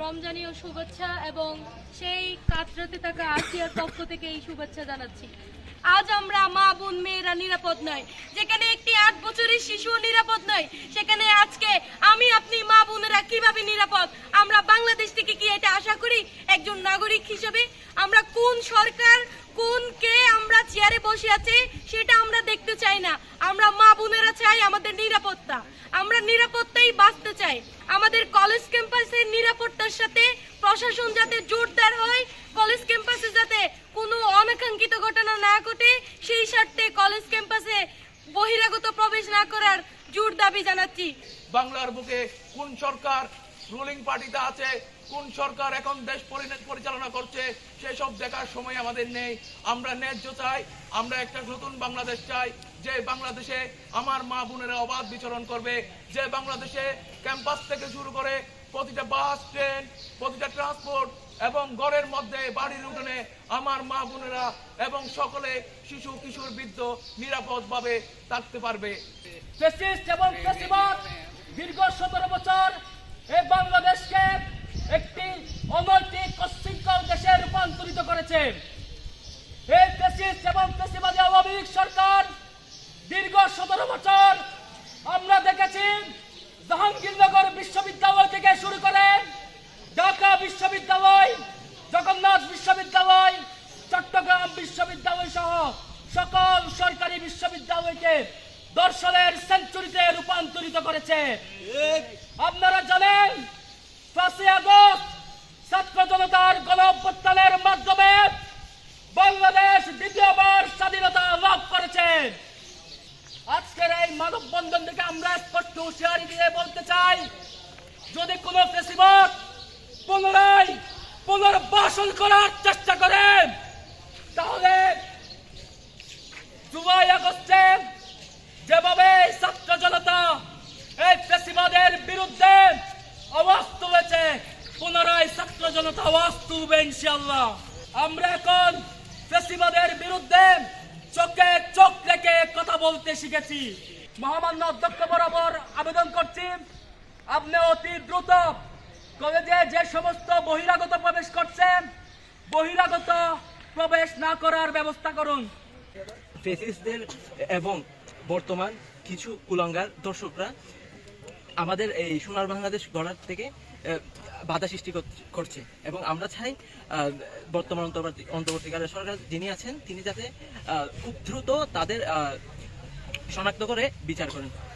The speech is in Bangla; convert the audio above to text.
রমজানীয় শুভেচ্ছা এবং সেই কাতরাতে থাকা আসিয়ার পক্ষ থেকে এই শুভেচ্ছা জানাচ্ছি। আজ আমরা মা, বোন, মেয়েরা নিরাপদ নয়। যেখানে একটি আট বছরের শিশু নিরাপদ নয়, সেখানে আজকে আমি, আপনি, মা, বোনেরা কীভাবে নিরাপদ? আমরা বাংলাদেশ থেকে কি এটা আশা করি? একজন নাগরিক হিসেবে আমরা কোন সরকার, কোন কে আমরা চেয়ারে বসে আছে সেটা আমরা দেখতে চাই না। আমরা মা বোনেরা চাই আমাদের নিরাপত্তা। আমরা নিরাপত্তাই বাঁচতে চাই। আমাদের কলেজ ক্যাম্পাসের নিরাপত্তার সাথে প্রশাসন যাতে জোরদার হয় কলেজ ক্যাম্পাসে যাতে কোনো অনাকাঙ্ক্ষিত ঘটনা না ঘটে, সেই স্বার্থে কলেজ ক্যাম্পাসে বহিরাগত প্রবেশ না করার জোর দাবি জানাচ্ছি। বাংলার বুকে কোন সরকার রুলিং পার্টিতে আছে কোন সরকার এখন দেশ পরিচালনা করছে, সেসব দেখার সময় আমাদের নেই। আমরা ন্যায্য চাই, আমরা একটা নতুন বাংলাদেশ চাই, যে বাংলাদেশে আমার মা বোনেরা অবাধ বিচরণ করবে, যে বাংলাদেশে ক্যাম্পাস থেকে শুরু করে প্রতিটা বাস, ট্রেন, প্রতিটা ট্রান্সপোর্ট এবং ঘরের মধ্যে বাড়ির উঠোনে আমার মা বোনেরা এবং সকলে শিশু, কিশোর, বৃদ্ধ নিরাপদভাবে থাকতে পারবে। দীর্ঘ সতেরো বছর এই বাংলাদেশকে একটি অনৈতিক অশৃঙ্খল দেশে ফেসিস্ট এবং ফেসিবাদী আওয়ামী লীগ সরকার দীর্ঘ সতেরো বছর আমরা দেখেছি জাহাঙ্গীরনগর বিশ্ববিদ্যালয় থেকে শুরু করে ঢাকা বিশ্ববিদ্যালয়, জগন্নাথ বিশ্ববিদ্যালয়, চট্টগ্রাম বিশ্ববিদ্যালয় সহ সকল সরকারি বিশ্ববিদ্যালয়কে দর্শনের সেঞ্চুরিতে রূপান্তরিত করেছে। আপনারা জানেন পাঁচই আগস্ট জনতার গণ অভ্যুত্থানের মাধ্যমে বাংলাদেশ দ্বিতীয়বার স্বাধীনতা লাভ করেছে। আজকের এই মানববন্ধন থেকে আমরা স্পষ্ট হুঁশিয়ারি দিয়ে বলতে চাই, যদি কোন ফেসিবাদ পুনরায় পুনর্বাসন করার চেষ্টা করেন তাহলে জুলাই আগস্টে যেভাবে ছাত্র জনতা এই ফেসিবাদের বিরুদ্ধে আওয়াজ তুলেছে পুনরায় ছাত্র জনতা আওয়াজ ইনশাল্লাহ আমরা এখন ফেসিবাদের বিরুদ্ধে চোখে চোখ রেখে কথা বলতে শিখেছি। মহামান্য অধ্যক্ষ বরাবর আবেদন করছি আপনি অতি দ্রুত কলেজে যে সমস্ত বহিরাগত প্রবেশ করছেন, বহিরাগত প্রবেশ না করার ব্যবস্থা করুন। এবং বর্তমান কিছু কুলাঙ্গার দর্শকরা আমাদের এই সোনার বাংলাদেশ গড়ার থেকে বাধা সৃষ্টি কর- করছে। এবং আমরা চাই বর্তমান অন্তর্বর্তী অন্তর্বর্তীকালের সরকার যিনি আছেন, তিনি যাতে খুব দ্রুত তাদের শনাক্ত করে বিচার করেন।